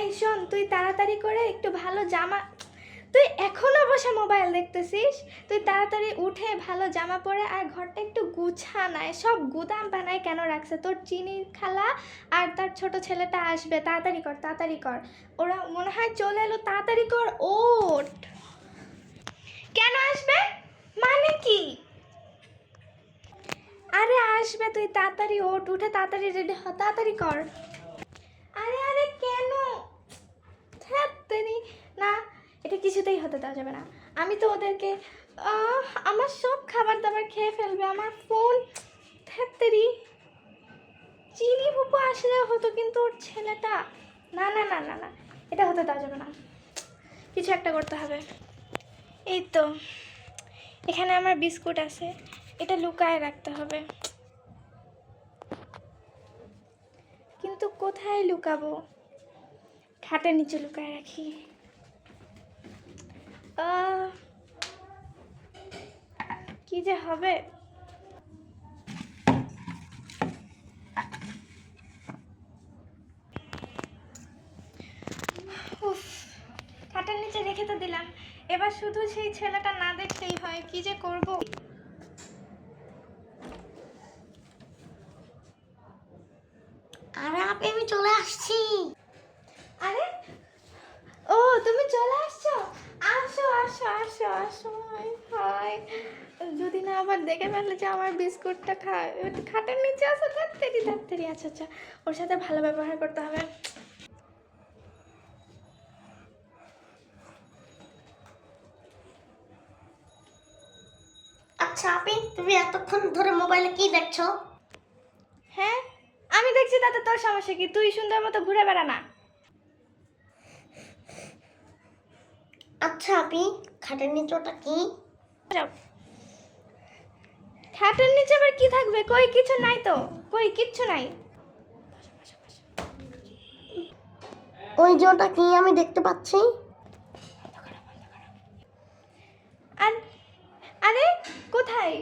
এই শোন, তুই তাড়াতাড়ি করে একটু ভালো জামা তুই এখনও বসে মোবাইল দেখতেছিস? তুই তাড়াতাড়ি উঠে ভালো জামা পরে আর ঘরটা একটু গুছানায় সব গুদাম বানায় কেন রাখছে? তোর চিনির খালা আর তার ছোট ছেলেটা আসবে। তাড়াতাড়ি কর তাড়াতাড়ি কর। ওরা মনে হয় চলে এলো, তাড়াতাড়ি কর, ওঠ। কেন আসবে? মানে কি? আরে আসবে, তুই তাড়াতাড়ি ওঠ, উঠে তাড়াতাড়ি রেডি হ, তাড়াতাড়ি কর আরে আরে কেন ধ্যাত্তেরি না এটা দেওয়া যাবে না। আমি তো ওদেরকে আমার সব খাবার দাবার খেয়ে ফেলবে, আমার ফোন ধ্যাত্তেরি চিনি ফুপু আসলে হতো কিন্তু ওর ছেলেটা, না না না না না, এটা হতে দেওয়া যাবে না। কিছু একটা করতে হবে। এই তো, এখানে আমার বিস্কুট আছে, এটা লুকায় রাখতে হবে। কিন্তু কোথায় লুকাবো? খাটের নিচে লুকায় রাখি। কি যে হবে? উফ খাটের নিচে রেখে তো দিলাম। এবার শুধু সেই ছেলেটা না দেখলেই হয় কি যে করব? আরে আপনি আমি চলে আসছি। আরে ও তুমি চলে আসছো? আসো আসো আসো আসো হাই হাই। যদি না আবার দেখে ফেলে যে আমার বিস্কুটটা খাটের নিচে আছে তাড়াতাড়ি তাড়াতাড়ি আচ্ছা আচ্ছা। ওর সাথে ভালো ব্যবহার করতে হবে। আচ্ছা আপনি তুমি এতক্ষণ ধরে মোবাইলে কি দেখছ? হ্যাঁ আমি দেখছি তাতে তোর সমস্যা কি? তুই সুন্দর মতো ঘুরে বেড়া না। আচ্ছা আপনি খাটের নিচে ওটা কি। খাটের নিচে আবার কি থাকবে? কই কিছু নাই তো। কই কিচ্ছু নাই। ওই যে ওটা কি আমি দেখতে পাচ্ছি? আর আরে কোথায়?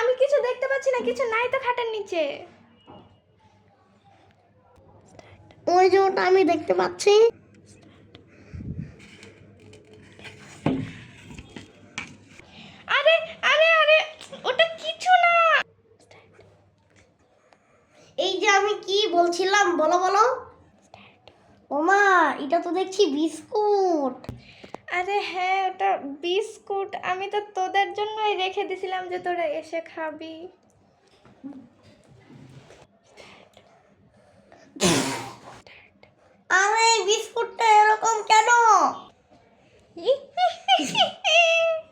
আমি কিছু দেখতে পাচ্ছি না কিছু নাই তো খাটের নিচে। ওই যে ওটা আমি দেখতে পাচ্ছি। ছিলাম বলো বলো। ওমা এটা তো দেখছি বিস্কুট। আরে হ্যাঁ ওটা বিস্কুট। আমি তো তোদের জন্যই রেখে দিছিলাম যে তোরা এসে খাবি। আমি বিস্কুটটা এরকম কেন?